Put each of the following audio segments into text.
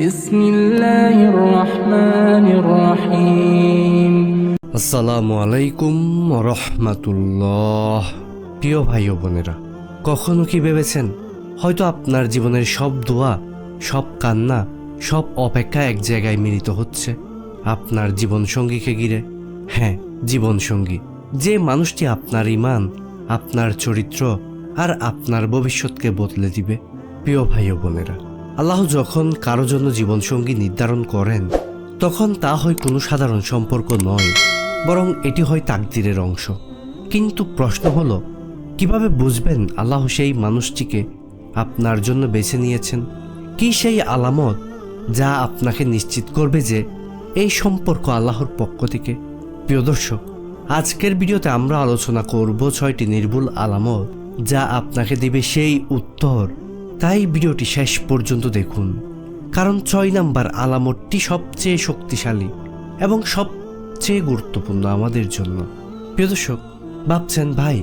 بسم الله الرحمن الرحيم আসসালামু আলাইকুম রহমাতুল্লাহ প্রিয় ভাই ও বোনেরা কখনো কি ভেবেছেন হয়তো আপনার জীবনের সব দোয়া সব কান্না সব অপেক্ষা এক জায়গায় মিলিত হচ্ছে আপনার জীবন সঙ্গীকে ঘিরে হ্যাঁ জীবন সঙ্গী যে মানুষটি আপনার ইমান আপনার চরিত্র আর আপনার ভবিষ্যৎকে বদলে দিবে প্রিয় ভাই ও বোনেরা আল্লাহ যখন কারও জন্য জীবনসঙ্গী নির্ধারণ করেন, তখন তা হয় কোনো সাধারণ সম্পর্ক নয়, বরং এটি হয় তাকদিরের অংশ। কিন্তু প্রশ্ন হলো, কীভাবে বুঝবেন আল্লাহ সেই মানুষটিকে আপনার জন্য বেছে নিয়েছেন? কি সেই আলামত যা আপনাকে নিশ্চিত করবে যে এই সম্পর্ক আল্লাহর পক্ষ থেকে? প্রিয় দর্শক, আজকের ভিডিওতে আমরা আলোচনা করব ছয়টি নির্ভুল আলামত যা আপনাকে দেবে সেই উত্তর তাই ভিডিওটি শেষ পর্যন্ত দেখুন, কারণ ছয় নাম্বার আলামতটি সবচেয়ে শক্তিশালী এবং সবচেয়ে গুরুত্বপূর্ণ আমাদের জন্য। প্রিয় দর্শক, ভাবছেন, ভাই,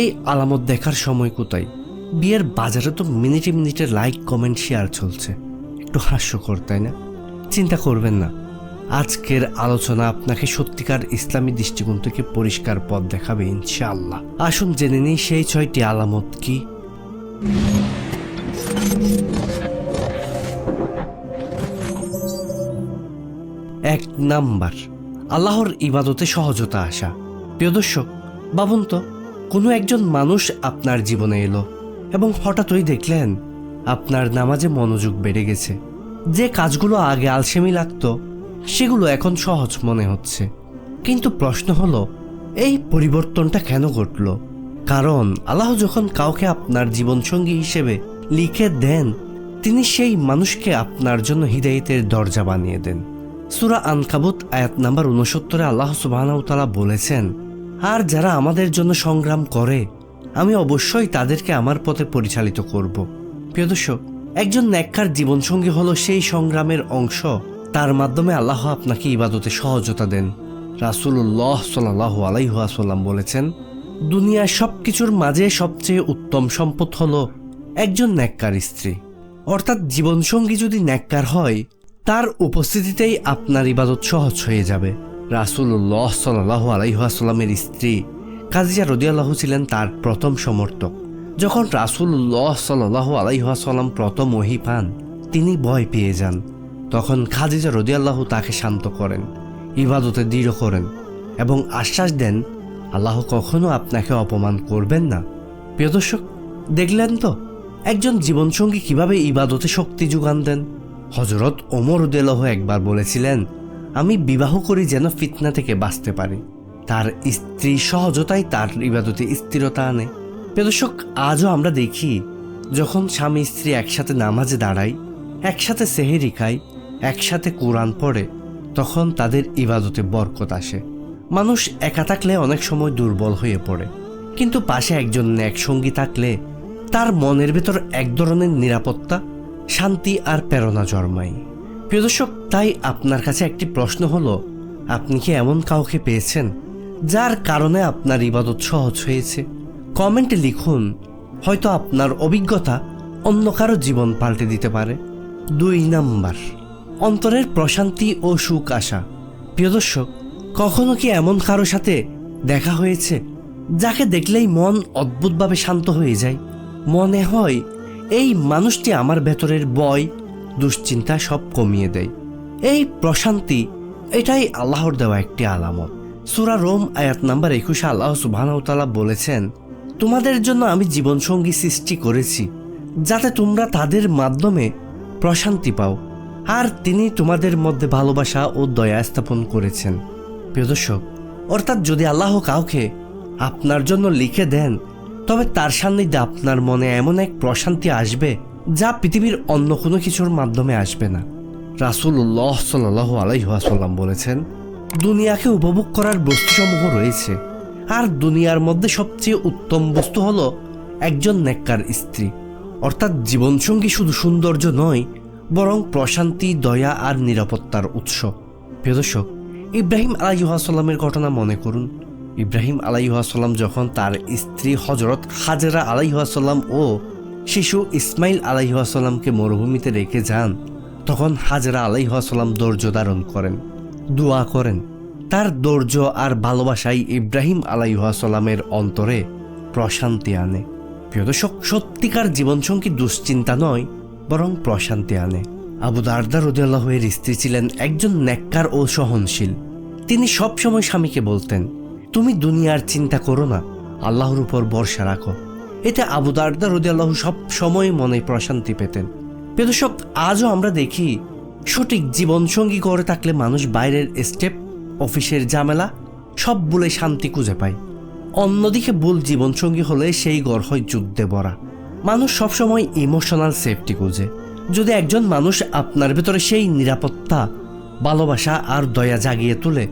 এই আলামত দেখার সময় কোথায়? বিয়ের বাজারে তো মিনিটে মিনিটে লাইক, কমেন্ট, শেয়ার চলছে। একটু হাস্যকর, তাই না? চিন্তা করবেন না। আজকের আলোচনা আপনাকে সত্যিকার ইসলামী দৃষ্টিকোণ থেকে পরিষ্কার পথ দেখাবে ইনশাআল্লাহ। আসুন জেনে নিই, সেই ছয়টি আলামত কি? এক নাম্বার, আল্লাহর ইবাদতে সহজতা আসা। প্রিয় দর্শক, ভাবুন তো, কোনো একজন মানুষ আপনার জীবনে এলো এবং হঠাৎই দেখলেন আপনার নামাজে মনোযোগ বেড়ে গেছে। যে কাজগুলো আগে আলসেমি লাগতো, সেগুলো এখন সহজ মনে হচ্ছে। কিন্তু প্রশ্ন হলো, এই পরিবর্তনটা কেন ঘটল? কারণ আল্লাহ যখন কাউকে আপনার জীবনসঙ্গী হিসেবে লিখে দেন, তিনি সেই মানুষকে আপনার জন্য হৃদায়তের দরজা বানিয়ে দেন। সুরা আনকাবুত, আয়াত নাম্বার উনসত্তরে আল্লাহ সুবাহতালা বলেছেন, আর যারা আমাদের জন্য সংগ্রাম করে, আমি অবশ্যই তাদেরকে আমার পথে পরিচালিত করব। প্রিয় দর্শক, একজন ন্যাক্কার জীবনসঙ্গী হলো সেই সংগ্রামের অংশ, তার মাধ্যমে আল্লাহ আপনাকে ইবাদতে সহজতা দেন। রাসুল্লাহ সাল্লাহ আলাইহাসাল্লাম বলেছেন, দুনিয়ার সব কিছুর মাঝে সবচেয়ে উত্তম সম্পদ হলো একজন ন্যাক্কার স্ত্রী। অর্থাৎ জীবনসঙ্গী যদি ন্যাক্কার হয়, তার উপস্থিতিতেই আপনার ইবাদত সহজ হয়ে যাবে। রাসুল্লাহ সাল্লাহ আলাইহাসাল্লামের স্ত্রী কাজিয়া রদিয়াল্লাহ ছিলেন তার প্রথম সমর্থক। যখন রাসুল্লাহ সাল্লাহ আলাইহাসাল্লাম প্রথম ওহি পান, তিনি ভয় পেয়ে যান। তখন খাদিজা রদিয়াল্লাহ তাকে শান্ত করেন, ইবাদতে দৃঢ় করেন এবং আশ্বাস দেন, আল্লাহ কখনো আপনাকে অপমান করবেন না। প্রিয় দর্শক, দেখলেন তো? একজন জীবনসঙ্গী কীভাবে ইবাদতে শক্তি যোগান দেন? হজরত ওমর উদেলহ একবার বলেছিলেন, আমি বিবাহ করি যেন ফিতনা থেকে বাঁচতে পারি। তার স্ত্রী সহজতাই তার ইবাদতে স্থিরতা আনে। প্রিয় দর্শক, আজও আমরা দেখি, যখন স্বামী স্ত্রী একসাথে নামাজে দাঁড়াই একসাথে সেহেরি খায়, একসাথে কোরআন পড়ে, তখন তাদের ইবাদতে বরকত আসে। মানুষ একা থাকলে অনেক সময় দুর্বল হয়ে পড়ে। কিন্তু পাশে একজন ন্যাক সঙ্গী থাকলে তার মনের ভেতর এক ধরনের নিরাপত্তা, শান্তি আর প্রেরণা জন্মায়। প্রিয় দর্শক, তাই আপনার কাছে একটি প্রশ্ন হলো, আপনি কি এমন কাউকে পেয়েছেন যার কারণে আপনার ইবাদত সহজ হয়েছে? কমেন্টে লিখুন, হয়তো আপনার অভিজ্ঞতা অন্য কারও জীবন পাল্টে দিতে পারে। দুই নাম্বার, অন্তরের প্রশান্তি ও সুখ আসা প্রিয় দর্শক, কখনো কি এমন কারও সাথে দেখা হয়েছে যাকে দেখলেই মন অদ্ভুতভাবে শান্ত হয়ে যায়? মনে হয় এই মানুষটি আমার ভেতরের বয়, দুশ্চিন্তা সব কমিয়ে দেয়। এই প্রশান্তি, এটাই আল্লাহর দেওয়া একটি আলামত। সুরা রোম, আয়াত নাম্বার একুশে আল্লাহ সুবাহানতালা বলেছেন, তোমাদের জন্য আমি জীবনসঙ্গী সৃষ্টি করেছি, যাতে তোমরা তাদের মাধ্যমে প্রশান্তি পাও, আর তিনি তোমাদের মধ্যে ভালোবাসা ও দয়া স্থাপন করেছেন। প্রিয় দর্শক, অর্থাৎ যদি আল্লাহ কাউকে আপনার জন্য লিখে দেন তবে তার সান্নিধ্যে আপনার মনে এমন এক প্রশান্তি আসবে যা পৃথিবীর অন্য কোনো কিছুর মাধ্যমে আসবে না। রাসুল্লাহ সাল্লাহ আলাইহাসাল্লাম বলেছেন, দুনিয়াকে উপভোগ করার বস্তুসমূহ রয়েছে, আর দুনিয়ার মধ্যে সবচেয়ে উত্তম বস্তু হলো একজন নেককার স্ত্রী। অর্থাৎ জীবনসঙ্গী শুধু সৌন্দর্য নয়, বরং প্রশান্তি, দয়া আর নিরাপত্তার উৎস। প্রিয় দর্শক, ইব্রাহিম আলাইহাসাল্লামের ঘটনা মনে করুন। ইব্রাহিম আলাইহাসাল্লাম যখন তার স্ত্রী হজরত হাজেরা আলাইহাসাল্লাম ও শিশু ইসমাইল আলাইহাসাল্লামকে মরুভূমিতে রেখে যান, তখন হাজরা আলাইহাসাল্লাম ধৈর্য ধারণ করেন, দোয়া করেন। তার ধৈর্য আর ভালোবাসাই ইব্রাহিম আলাইহাসাল্লামের অন্তরে প্রশান্তি আনে। প্রিয় দর্শক, সত্যিকার জীবনসঙ্গী দুশ্চিন্তা নয়, বরং প্রশান্তি আনে। আবু দারদা রদিয়াল্লাহের স্ত্রী ছিলেন একজন নেককার ও সহনশীল। তিনি সবসময় স্বামীকে বলতেন তুমি দুনিয়ার চিন্তা করো না। আল্লাহর উপর ভরসা রাখো। এতে আবু দারদা রদিয়াল্লাহ সব সময় মনে প্রশান্তি পেতেন। প্রিয় আজও আমরা দেখি, সঠিক জীবনসঙ্গী করে থাকলে মানুষ বাইরের স্টেপ, অফিসের ঝামেলা, সব বলে শান্তি খুঁজে পায়। অন্যদিকে ভুল জীবনসঙ্গী হলে সেই ঘর হয় যুদ্ধে ভরা। মানুষ সবসময় ইমোশনাল সেফটি খুঁজে। যদি একজন মানুষ আপনার ভেতরে সেই নিরাপত্তা, ভালোবাসা আর দয়া জাগিয়ে তোলে,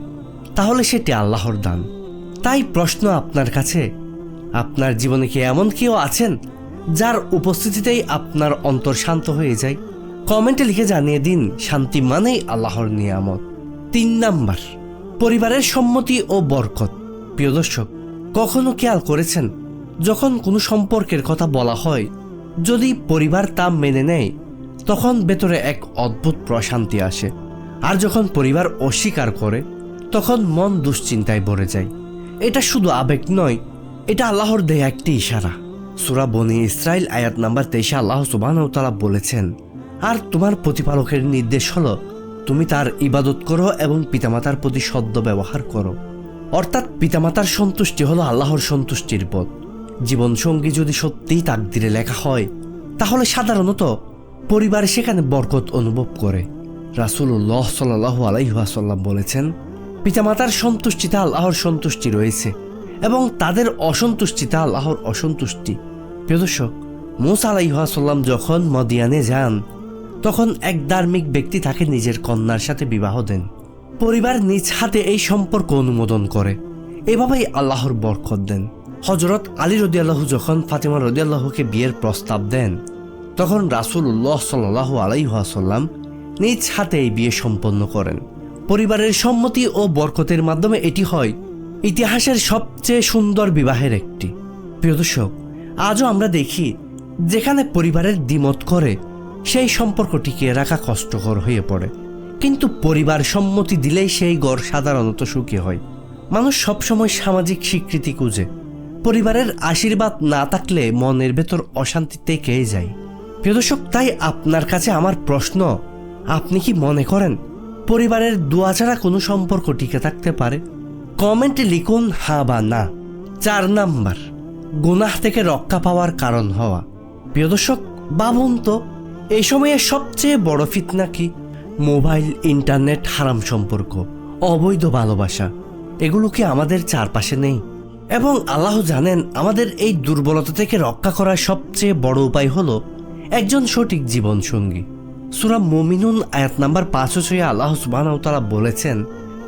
তাহলে সেটি আল্লাহর দান। তাই প্রশ্ন আপনার কাছে, আপনার জীবনে কি এমন কেউ আছেন যার উপস্থিতিতেই আপনার অন্তর শান্ত হয়ে যায়? কমেন্টে লিখে জানিয়ে দিন, শান্তি মানেই আল্লাহর নিয়ামত। তিন নাম্বার, পরিবারের সম্মতি ও বরকত। প্রিয় দর্শক, কখনো খেয়াল করেছেন, যখন কোনো সম্পর্কের কথা বলা হয়, যদি পরিবার তা মেনে নেয়, তখন ভেতরে এক অদ্ভুত প্রশান্তি আসে। আর যখন পরিবার অস্বীকার করে, তখন মন দুশ্চিন্তায় ভরে যায়। এটা শুধু আবেগ নয়, এটা আল্লাহর দেয়া একটি ইশারা। সুরা বনি ইসরাইল আয়াত নাম্বার তেইশে আল্লাহ সুবাহতালা বলেছেন, আর তোমার প্রতিপালকের নির্দেশ হলো, তুমি তার ইবাদত করো এবং পিতামাতার প্রতি সদ্য ব্যবহার করো। অর্থাৎ পিতামাতার সন্তুষ্টি হলো আল্লাহর সন্তুষ্টির পথ। জীবনসঙ্গী যদি সত্যিই তাকদিরে লেখা হয়, তাহলে সাধারণত পরিবার সেখানে বরকত অনুভব করে। রাসুল্লাহ সাল্লাহ আলাইহাসাল্লাম বলেছেন পিতামাতার সন্তুষ্টিতে আল্লাহর সন্তুষ্টি রয়েছে এবং তাদের অসন্তুষ্টিতে আল্লাহর অসন্তুষ্টি। প্রিয় দর্শক যখন মদিয়ানে যান, তখন এক ধার্মিক ব্যক্তি তাকে নিজের কন্যার সাথে বিবাহ দেন। পরিবার নিজ হাতে এই সম্পর্ক অনুমোদন করে। এভাবেই আল্লাহর বরকত দেন। হজরত আলী রদিয়াল্লাহু যখন ফাতেমা রদিয়াল্লাহুকে বিয়ের প্রস্তাব দেন, তখন রাসুল্লাহ সাল্লাহ আলাইহাসাল্লাম নিজ হাতে এই বিয়ে সম্পন্ন করেন। পরিবারের সম্মতি ও বরকতের মাধ্যমে এটি হয়। ইতিহাসের সবচেয়ে সুন্দর বিবাহের একটি। প্রিয় দর্শক, আজও আমরা দেখি যেখানে পরিবারের দ্বিমত করে, সেই সম্পর্কটিকে রাখা কষ্টকর হয়ে পড়ে। কিন্তু পরিবার সম্মতি দিলেই সেই গড় সাধারণত সুখী হয়। মানুষ সবসময় সামাজিক স্বীকৃতি খুঁজে। পরিবারের আশীর্বাদ না থাকলে মনের ভেতর অশান্তি থেকেই যায়। প্রিয় দর্শক, তাই আপনার কাছে আমার প্রশ্ন, আপনি কি মনে করেন পরিবারের দোয়া ছাড়া কোনো সম্পর্ক টিকে থাকতে পারে? কমেন্টে লিখুন, হা বা না। চার নাম্বার, গুনাহ থেকে রক্ষা পাওয়ার কারণ হওয়া। প্রিয় দর্শক, ভাবুন তো, এই সময়ে সবচেয়ে বড় ফিতনা কি? মোবাইল, ইন্টারনেট, হারাম সম্পর্ক, অবৈধ ভালোবাসা, এগুলো কি আমাদের চারপাশে নেই? এবং আল্লাহ জানেন, আমাদের এই দুর্বলতা থেকে রক্ষা করার সবচেয়ে বড় উপায় হলো একজন সঠিক জীবনসঙ্গী। সুরা মুমিনুন আয়াত নাম্বার পাঁচ ও ছয় আল্লাহ সুবাহতালা বলেছেন,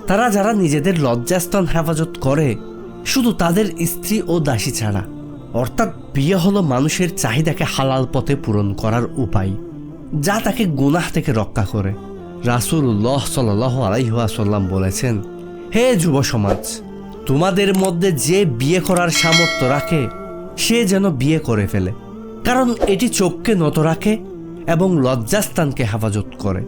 তারা যারা নিজেদের লজ্জাস্থান হেফাজত করে, শুধু তাদের স্ত্রী ও দাসী ছাড়া, অর্থাৎ বিয়ে হলো মানুষের চাহিদাকে হালাল পথে পূরণ করার উপায়, যা তাকে গুনাহ থেকে রক্ষা করে। রাসুল্লাহ সাল আলাইহাসাল্লাম বলেছেন, হে যুব সমাজ, তোমাদের মধ্যে যে বিয়ে করার সামর্থ্য রাখে, সে যেন বিয়ে করে ফেলে, কারণ এটি চোখকে নত রাখে এবং লজ্জাস্থানকে হেফাজত করে।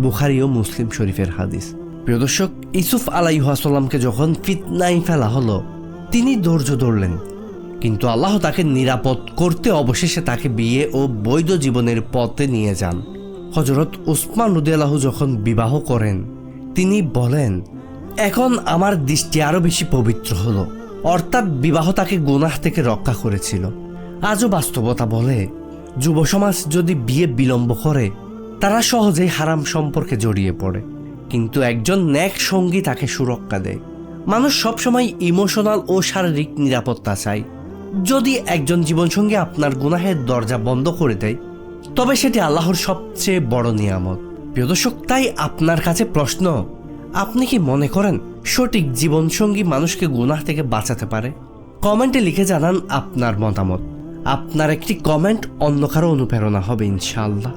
বুখারি ও মুসলিম শরীফের হাদিস। প্রিয় দর্শক ইসুফ আলাইহাসাল্লামকে যখন ফিতনাই ফেলা হলো, তিনি ধৈর্য ধরলেন। কিন্তু আল্লাহ তাকে নিরাপদ করতে অবশেষে তাকে বিয়ে ও বৈধ জীবনের পথে নিয়ে যান। হজরত উসমান রুদিয়াল্লাহ যখন বিবাহ করেন, তিনি বলেন, এখন আমার দৃষ্টি আরও বেশি পবিত্র হলো। অর্থাৎ বিবাহ তাকে গুনাহ থেকে রক্ষা করেছিল। আজও বাস্তবতা বলে যুব সমাজ যদি বিয়ে বিলম্ব করে, তারা সহজেই হারাম সম্পর্কে জড়িয়ে পড়ে। কিন্তু একজন ন্যাক সঙ্গী তাকে সুরক্ষা দেয়। মানুষ সবসময় ইমোশনাল ও শারীরিক নিরাপত্তা চায়। যদি একজন জীবনসঙ্গী আপনার গুনাহের দরজা বন্ধ করে দেয়, তবে সেটি আল্লাহর সবচেয়ে বড় নিয়ামত। প্রিয় দর্শক, তাই আপনার কাছে প্রশ্ন, আপনি কি মনে করেন সঠিক জীবনসঙ্গী মানুষকে গুনাহ থেকে বাঁচাতে পারে? কমেন্টে লিখে জানান আপনার মতামত। আপনার একটি কমেন্ট অন্য কারও অনুপ্রেরণা হবে, ইনশাআল্লাহ।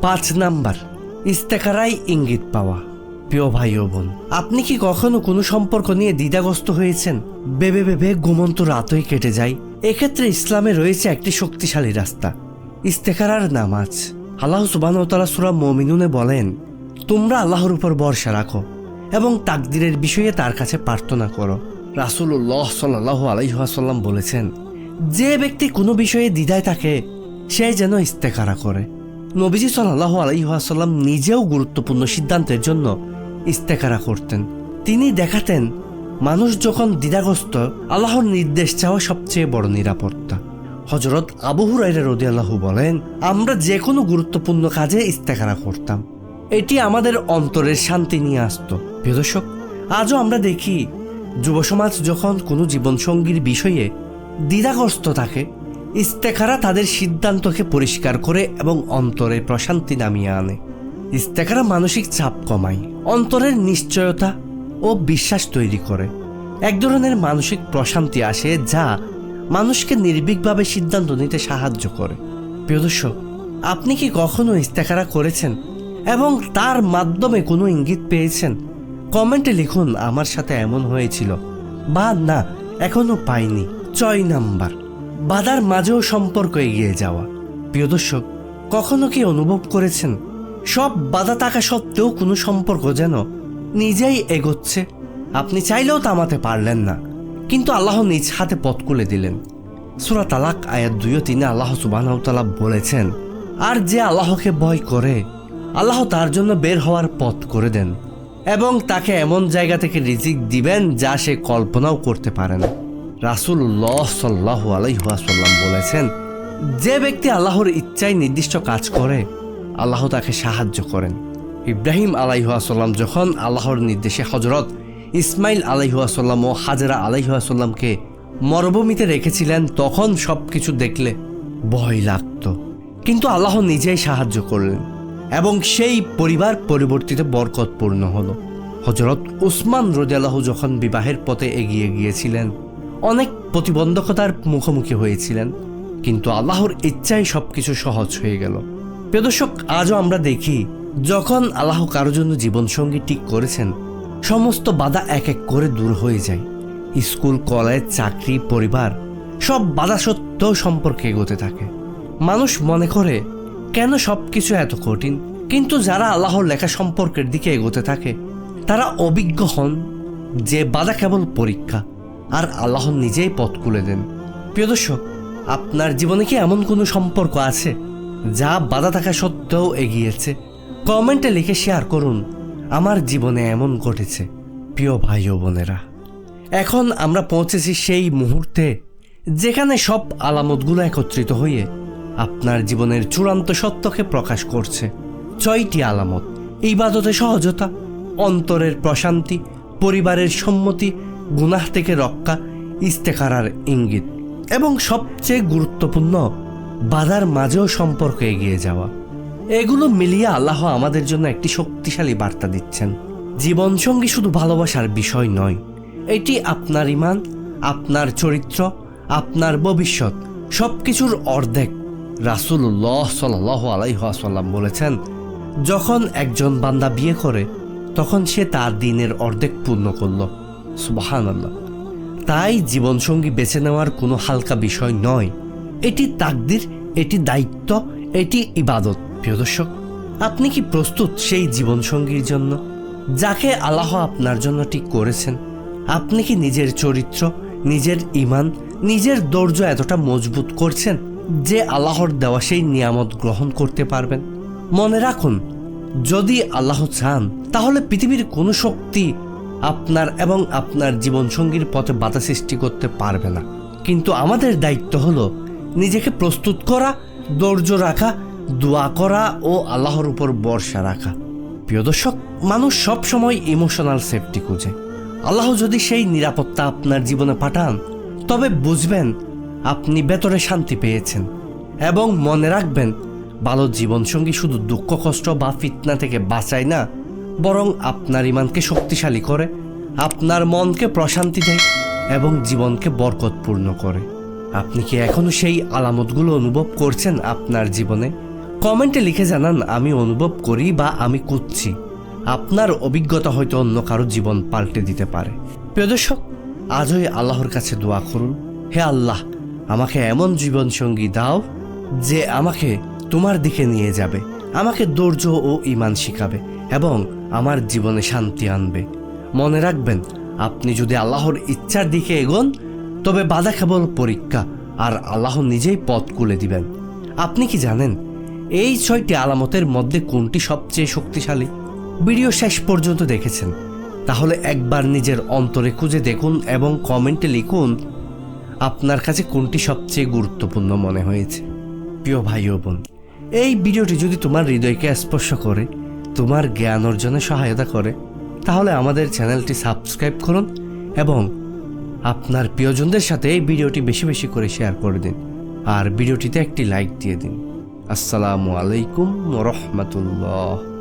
পাঁচ নাম্বার ইস্তেকারাই ইঙ্গিত পাওয়া। প্রিয় ভাই ও বোন, আপনি কি কখনো কোনো সম্পর্ক নিয়ে দ্বিধাগ্রস্ত হয়েছেন? ভেবে ভেবে ঘুমন্ত রাতই কেটে যায়। এক্ষেত্রে ইসলামে রয়েছে একটি শক্তিশালী রাস্তা। ইস্তেকারার নামাজ। আল্লাহ সুবাহতালা সুরা মমিনুনে বলেন, তোমরা আল্লাহর উপর ভরসা রাখো এবং তাকদিরের বিষয়ে তার কাছে প্রার্থনা করো। রাসুল্লাহ সাল্লাহ আলাইহাসাল্লাম বলেছেন যে ব্যক্তি কোনো বিষয়ে দ্বিধায় থাকে, সে যেন ইস্তেকারা করে। নবীজি সাল্লাহ আলাইহাসাল্লাম নিজেও গুরুত্বপূর্ণ সিদ্ধান্তের জন্য ইস্তেকারা করতেন। তিনি দেখাতেন, মানুষ যখন দ্বিধাগ্রস্ত, আল্লাহর নির্দেশ চাওয়া সবচেয়ে বড় নিরাপত্তা। হজরত আবু হুরাইরা রদিয়াল্লাহু বলেন, আমরা যে কোনো গুরুত্বপূর্ণ কাজে ইস্তেকারা করতাম। এটি আমাদের অন্তরের শান্তি নিয়ে আসতো। প্রিয় দর্শক, আজও আমরা দেখি যুব সমাজ যখন কোনো জীবনসঙ্গীর বিষয়ে দ্বিধাগ্রস্ত থাকে। ইস্তেকারা তাদের সিদ্ধান্তকে পরিষ্কার করে এবং অন্তরে প্রশান্তি নামিয়ে আনে। ইস্তেকারা মানসিক চাপ কমায়, অন্তরের নিশ্চয়তা ও বিশ্বাস তৈরি করে। এক ধরনের মানসিক প্রশান্তি আসে যা মানুষকে নির্ভীকভাবে সিদ্ধান্ত নিতে সাহায্য করে। প্রিয় দর্শক, আপনি কি কখনো ইস্তেকারা করেছেন এবং তার মাধ্যমে কোনো ইঙ্গিত পেয়েছেন? কমেন্টে লিখুন, আমার সাথে এমন হয়েছিল বা না, এখনও পাইনি। ছয় নাম্বার। বাধার মাঝেও সম্পর্ক এগিয়ে যাওয়া। প্রিয় দর্শক, কখনো কি অনুভব করেছেন? সব বাধা থাকা সত্ত্বেও কোনো সম্পর্ক যেন নিজেই এগোচ্ছে। আপনি চাইলেও থামাতে পারলেন না, কিন্তু আল্লাহ নিজ হাতে পথ খুলে দিলেন। সুরা তালাক আয়াত দুইও তিনি আল্লাহ সুবাহতালা বলেছেন, আর যে আল্লাহকে ভয় করে, আল্লাহ তার জন্য বের হওয়ার পথ করে দেন এবং তাকে এমন জায়গা থেকে রিজিক দিবেন যা সে কল্পনাও করতে পারে না। রাসুল্লাহ সাল্লাহ আলাইহাসাল্লাম বলেছেন, যে ব্যক্তি আল্লাহর ইচ্ছায় নির্দিষ্ট কাজ করে, আল্লাহ তাকে সাহায্য করেন। ইব্রাহিম আলাইহাসাল্লাম যখন আল্লাহর নির্দেশে হজরত ইসমাইল আলাইহাসাল্লাম ও হাজরা আলাইহাসাল্লামকে মরুভূমিতে রেখেছিলেন, তখন সব কিছু দেখলে ভয় লাগতো। কিন্তু আল্লাহ নিজেই সাহায্য করলেন এবং সেই পরিবার পরিবর্তিত বরকতপূর্ণ হলো। হজরত উসমান রদিয়াল্লাহ যখন বিবাহের পথে এগিয়ে গিয়েছিলেন অনেক প্রতিবন্ধকতার মুখোমুখি হয়েছিলেন, কিন্তু আল্লাহর ইচ্ছায় সবকিছু সহজ হয়ে গেল। প্রিয়দর্শক আজও আমরা দেখি, যখন আল্লাহ কারও জন্য জীবনসঙ্গী ঠিক করেছেন, সমস্ত বাধা এক এক করে দূর হয়ে যায়। স্কুল, কলেজ, চাকরি, পরিবার, সব বাধা সত্ত্বেও সম্পর্কে এগোতে থাকে। মানুষ মনে করে, কেন সব কিছু এত কঠিন? কিন্তু যারা আল্লাহর লেখা সম্পর্কের দিকে এগোতে থাকে, তারা অভিজ্ঞ হন যে বাধা কেবল পরীক্ষা আর আল্লাহ নিজেই পথ খুলে দেন। প্রিয় দর্শক, আপনার জীবনে কি এমন কোনো সম্পর্ক আছে যা বাধা থাকা সত্ত্বেও এগিয়েছে? কমেন্টে লিখে শেয়ার করুন, আমার জীবনে এমন ঘটেছে। প্রিয় ভাই ও বোনেরা, এখন আমরা পৌঁছেছি সেই মুহূর্তে যেখানে সব আলামতগুলো একত্রিত হয়ে আপনার জীবনের চূড়ান্ত সত্যকে প্রকাশ করছে। ছয়টি আলামত ইবাদতে সহজতা, অন্তরের প্রশান্তি, পরিবারের সম্মতি গুনাহ থেকে রক্ষা ইস্তেকারার ইঙ্গিত এবং সবচেয়ে গুরুত্বপূর্ণ, বাধার মাঝেও সম্পর্ক এগিয়ে যাওয়া। এগুলো মিলিয়ে আল্লাহ আমাদের জন্য একটি শক্তিশালী বার্তা দিচ্ছেন। জীবনসঙ্গী শুধু ভালোবাসার বিষয় নয়, এটি আপনার ইমান, আপনার চরিত্র, আপনার ভবিষ্যৎ সব কিছুর অর্ধেক রাসুল্লাহ সাল আলাইহাসাল্লাম বলেছেন, যখন একজন বান্দা বিয়ে করে, তখন সে তার দিনের অর্ধেক পূর্ণ করল। সুবাহান আল্লাহ তাই জীবনসঙ্গী বেছে নেওয়ার কোনো হালকা বিষয় নয়। এটি তাকদির, এটি দায়িত্ব, এটি ইবাদত। প্রিয় দর্শক, আপনি কি প্রস্তুত সেই জীবনসঙ্গীর জন্য, যাকে আল্লাহ আপনার জন্য ঠিক করেছেন? আপনি কি নিজের চরিত্র, নিজের ইমান নিজের দৌর্য এতটা মজবুত করছেন যে আল্লাহর দেওয়া সেই নিয়ামত গ্রহণ করতে পারবেন? মনে রাখুন, যদি আল্লাহ চান, তাহলে পৃথিবীর কোনো শক্তি আপনার এবং আপনার জীবনসঙ্গীর পথে বাধা সৃষ্টি করতে পারবে না। কিন্তু আমাদের দায়িত্ব হলো নিজেকে প্রস্তুত করা, ধৈর্য রাখা, দোয়া করা ও আল্লাহর উপর ভরসা রাখা। প্রিয় দর্শক, মানুষ সব সময় ইমোশনাল সেফটি খুঁজে। আল্লাহ যদি সেই নিরাপত্তা আপনার জীবনে পাঠান, তবে বুঝবেন আপনি ভেতরে শান্তি পেয়েছেন এবং মনে রাখবেন, ভালো জীবনসঙ্গী শুধু দুঃখ, কষ্ট বা ফিতনা থেকে বাঁচায় না বরং আপনার ইমানকে শক্তিশালী করে, আপনার মনকে প্রশান্তি দেয় এবং জীবনকে বরকতপূর্ণ করে। আপনি কি এখনও সেই আলামতগুলো অনুভব করছেন আপনার জীবনে? কমেন্টে লিখে জানান, আমি অনুভব করি বা আমি কুচ্ছি আপনার অভিজ্ঞতা হয়তো অন্য কারও জীবন পাল্টে দিতে পারে। প্রিয় দর্শক আজই আল্লাহর কাছে দোয়া করুন। হে আল্লাহ, আমাকে এমন জীবনসঙ্গী দাও যে আমাকে তোমার দিকে নিয়ে যাবে, আমাকে ধৈর্য ও ইমান শিখাবে এবং আমার জীবনে শান্তি আনবে। মনে রাখবেন, আপনি যদি আল্লাহর ইচ্ছার দিকে এগোন, তবে বাধা কেবল পরীক্ষা, আর আল্লাহ নিজেই পথ খুলে দিবেন। আপনি কি জানেন, এই ছয়টি আলামতের মধ্যে কোনটি সবচেয়ে শক্তিশালী? ভিডিও শেষ পর্যন্ত দেখেছেন। তাহলে একবার নিজের অন্তরে খুঁজে দেখুন এবং কমেন্টে লিখুন, আপনার কাছে কোনটি সবচেয়ে গুরুত্বপূর্ণ মনে হয়েছে। প্রিয় ভাই ও বোন, এই ভিডিওটি যদি তোমার হৃদয়কে স্পর্শ করে তোমার জ্ঞান অর্জনে সহায়তা করে, তাহলে আমাদের চ্যানেলটি সাবস্ক্রাইব করুন এবং আপনার প্রিয়জনদের সাথে এই ভিডিওটি বেশি বেশি করে শেয়ার করে দিন। আর ভিডিওটিতে একটি লাইক দিয়ে দিন। আসসালামু আলাইকুম রহমতুল্লাহ।